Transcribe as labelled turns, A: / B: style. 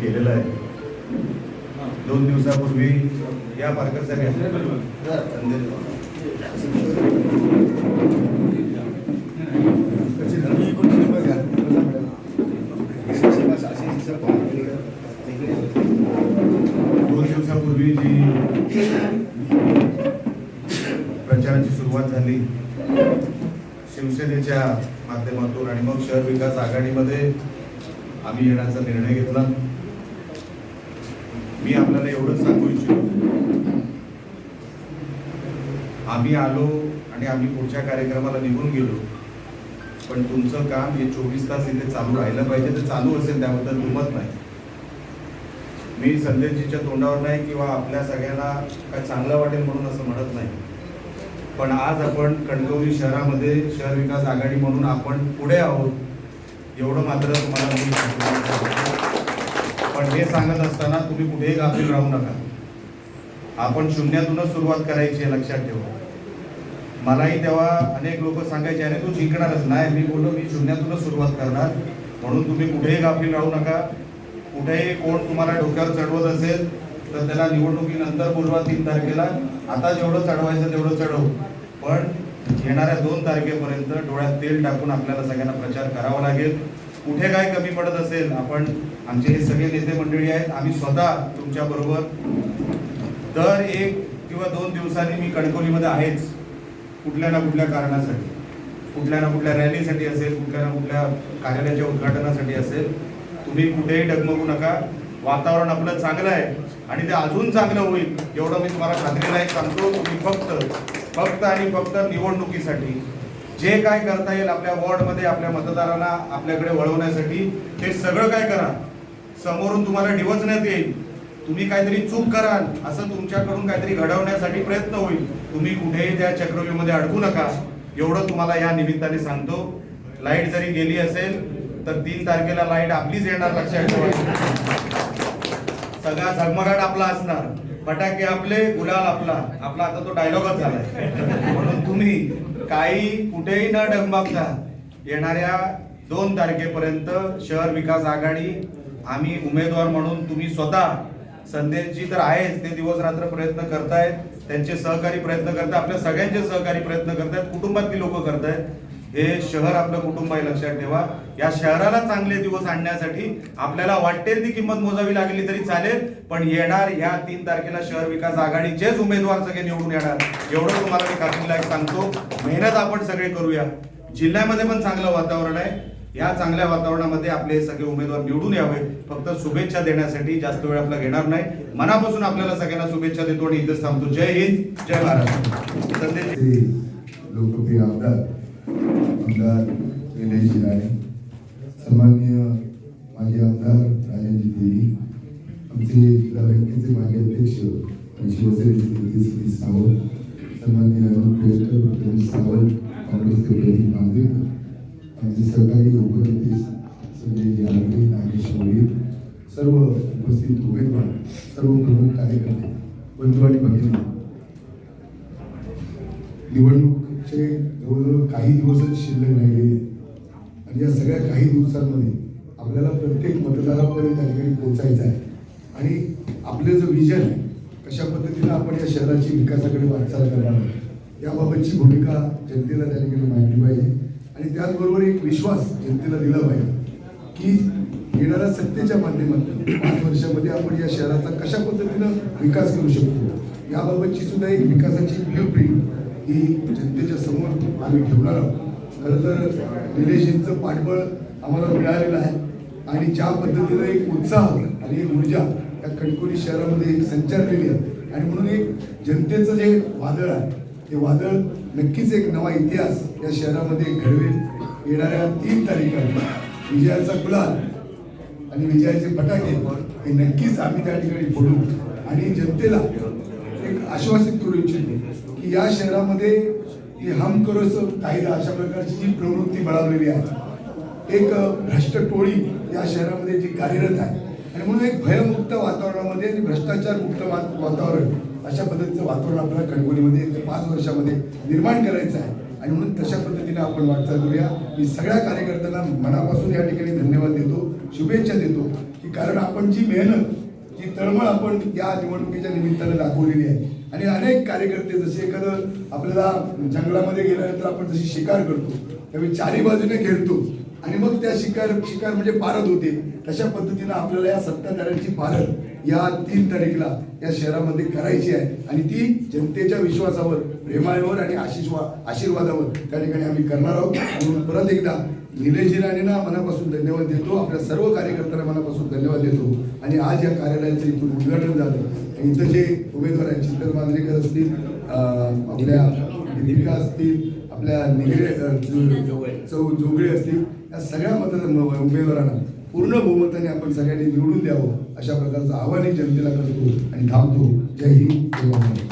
A: केलेलं आहे. दोन दिवसापूर्वी या पारकर दोन दिवसापूर्वी जी प्रचाराची सुरुवात झाली शिवसेनेच्या माध्यमातून आणि मग शहर विकास आघाडीमध्ये आम्ही येण्याचा निर्णय घेतला. तुम्हाला एवढंच सांगू इच्छितो आम्ही आलो आणि आम्ही पुढच्या कार्यक्रमाला निघून गेलो. पण तुमचं काम हे चोवीस तास इथे चालू राहिलं पाहिजे ते चालू असेल त्याबद्दल दुमत नाही. मी संदेशजीच्या तोंडावर नाही किंवा आपल्या सगळ्यांना काय चांगलं वाटेल म्हणून असं म्हणत नाही. पण आज आपण कणकवली शहरामध्ये शहर विकास आघाडी म्हणून आपण पुढे आहोत एवढं मात्र तुम्हाला मी पण हे सांगत असताना तुम्ही कुठेही गाफील राहू नका. आपण शून्यातूनच सुरुवात करायची आहे लक्षात ठेवा. मलाही तेव्हा अनेक लोक सांगायचे अरे तू जिंकणारच नाही. मी बोललो मी शून्यातूनच सुरुवात करणार. म्हणून तुम्ही कुठेही गाफील राहू नका. कुठेही कोण तुम्हाला डोक्यावर चढवत असेल तर त्याला निवडणुकीनंतर बोलवा तीन तारखेला. आता जेवढं चढवायचं तेवढं चढवू. पण येणाऱ्या दोन तारखेपर्यंत डोळ्यात तेल टाकून आपल्याला सगळ्यांना प्रचार करावा लागेल. कुठे काय कमी पडत असेल आपण आमचे हे सगळे नेते मंडळी आहेत आम्ही स्वतः तुमच्या बरोबर दर एक किंवा दोन दिवसांनी मी कणकवलीमध्ये आहेच कुठल्या ना कुठल्या कारणासाठी. कुठल्या ना कुठल्या रॅलीसाठी असेल कुठल्या ना कुठल्या कार्यालयाच्या उद्घाटनासाठी असेल तुम्ही कुठेही डगमगू नका. वातावरण आपलं चांगलं आहे आणि ते अजून चांगलं होईल एवढं मी तुम्हाला खात्रीला एक सांगतो. तुम्ही फक्त फक्त आणि फक्त निवडणुकीसाठी जे काय करता येईल आपल्या वॉर्डमध्ये आपल्या मतदारांना आपल्याकडे वळवण्यासाठी ते सगळं काय करा. समोरून तुम्हाला डिवचण्यात येईल. तुम्ही काहीतरी चूक कराल असं तुमच्याकडून काहीतरी घडवण्यासाठी प्रयत्न होईल. तुम्ही कुठेही त्या चक्रव्यूहमध्ये अडकू नका. एवढं तुम्हाला या निमित्ताने सांगतो. लाइट जरी गेली असेल तर तीन तारखेला लाइट आपलीच येणार लक्षात ठेवा. सगळा झगमगाट आपला असणार. फटाके आपले गुलाल आपला. आपला आता तो डायलॉगच झालाय. म्हणून तुम्ही काही कुठेही न डगमगता येणाऱ्या दोन तारखेपर्यंत शहर विकास आघाडी आम्ही उमेदवार म्हणून तुम्ही स्वतः संदेशजी तर आहेच ते दिवस रात्र प्रयत्न करतायत त्यांचे सहकारी प्रयत्न करतात आपल्या सगळ्यांचे सहकारी प्रयत्न करतायत कुटुंबातली लोक करतायत. हे शहर आपलं कुटुंब आहे लक्षात ठेवा. या शहराला चांगले दिवस आणण्यासाठी आपल्याला वाटेल ती किंमत मोजावी लागली तरी चालेल पण येणार या तीन तारखेला शहर विकास आघाडीचेच उमेदवार सगळे निवडून येणार. एवढं तुम्हाला मी खात्रीला सांगतो. मेहनत आपण सगळे करूया. जिल्ह्यामध्ये पण चांगलं वातावरण आहे. या चांगल्या वातावरणामध्ये आपले सगळे उमेदवार निवडून यावे फक्त शुभेच्छा देण्यासाठी जास्त वेळ आपला घेणार नाही. मनापासून आपल्याला सगळ्यांना शुभेच्छा देतो आणि इथेच थांबतो. जय हिंद. जय महाराष्ट्र.
B: लोकप्रिय आमदार आमदार निलेश राणे सन्माननीय माजी आमदार राजेंद्र देवी आमचे जिल्हा बँकेचे माजी अध्यक्ष शिवसेनेचे सतीश सावंत सन्माननीय अरुण पेडकर सावंत काँग्रेसचे प्रदीप नांदेकर आमचे सरकारी उपनेते संजय जानवे नागेश मोरे सर्व उपस्थित उमेदवार सर्व प्रमुख कार्यकर्ते बंधू आणि भगिनी. निवडणूक निवडणुकीचे जवळजवळ काही दिवसच शिल्लक राहिले आणि या सगळ्या काही दिवसांमध्ये आपल्याला प्रत्येक मतदारापर्यंत त्या ठिकाणी पोहोचायचं आहे. आणि आपलं जे विजन आहे कशा पद्धतीनं आपण या शहराची विकासाकडे वाटचाल करणार आहोत याबाबतची भूमिका जनतेला त्या ठिकाणी मांडली पाहिजे. आणि त्याचबरोबर एक विश्वास जनतेला दिला पाहिजे की येणाऱ्या सत्तेच्या माध्यमातून पाच वर्षामध्ये आपण या शहराचा कशा पद्धतीनं विकास करू शकतो याबाबतची सुद्धा एक विकासाची ब्ल्यू प्रिंट ही जनतेच्या म्हणजे समोर आम्ही ठेवणार आहोत. खरं तर निलेशजींचं पाठबळ आम्हाला मिळालेलं आहे. आणि ज्या पद्धतीनं एक उत्साह आणि एक ऊर्जा या कणकोली शहरामध्ये एक संचारलेली आहे. आणि म्हणून एक जनतेचं जे वादळ आहे ते वादळ नक्कीच एक नवा इतिहास या शहरामध्ये घडवेल. येणाऱ्या तीन तारीखाला विजयाचा गुलाल आणि विजयाचे फटाके हे नक्कीच आम्ही त्या ठिकाणी फोडू. आणि जनतेला एक आश्वासित करू इच्छितो की या शहरामध्ये ही हम करोस कायदा अशा प्रकारची जी प्रवृत्ती बळावलेली आहे एक भ्रष्ट टोळी या शहरामध्ये जी कार्यरत आहे. आणि म्हणून एक भयमुक्त वातावरणामध्ये आणि भ्रष्टाचार मुक्त वा- वातावरण अशा पद्धतीचं वातावरण आपल्याला कणगोलीमध्ये पाच वर्षामध्ये निर्माण करायचं आहे. आणि म्हणून तशा पद्धतीने आपण वाटचाल करूया. मी सगळ्या कार्यकर्त्यांना मनापासून या ठिकाणी धन्यवाद देतो शुभेच्छा देतो की कारण आपण जी मेहनत ही तळमळ आपण या निवडणुकीच्या निमित्तानं दाखवलेली आहे. आणि अनेक कार्यकर्ते जसे एखादं आपल्याला जंगलामध्ये गेल्यानंतर आपण जशी शिकार करतो त्यावेळी चारी बाजूने घेरतो आणि मग त्या शिकार शिकार म्हणजे पारद होते. तशा पद्धतीनं आपल्याला या सत्ताधाऱ्यांची पारद या तीन तारीखला या शहरामध्ये करायची आहे. आणि ती जनतेच्या विश्वासावर प्रेमावर आणि आशिषवा आशीर्वादावर त्या ठिकाणी आम्ही करणार आहोत. म्हणून परत एकदा निलेश राणेंना मनापासून धन्यवाद देतो. आपल्या सर्व कार्यकर्त्यांना मनापासून धन्यवाद देतो. आणि आज या कार्यालयाचं इथून उद्घाटन झालं. आणि इथं जे उमेदवार आहेत चिंतन मांजरेकर असतील आपल्या दीपिका असतील आपल्या निगडे चौ जोगळे असतील या सगळ्या मतदार उमेदवारांना पूर्ण बहुमताने आपण सगळ्यांनी निवडून द्यावं अशा प्रकारचं आव्हानही जनतेला करतो आणि थांबतो. जय हिंद जय महाराष्ट्र.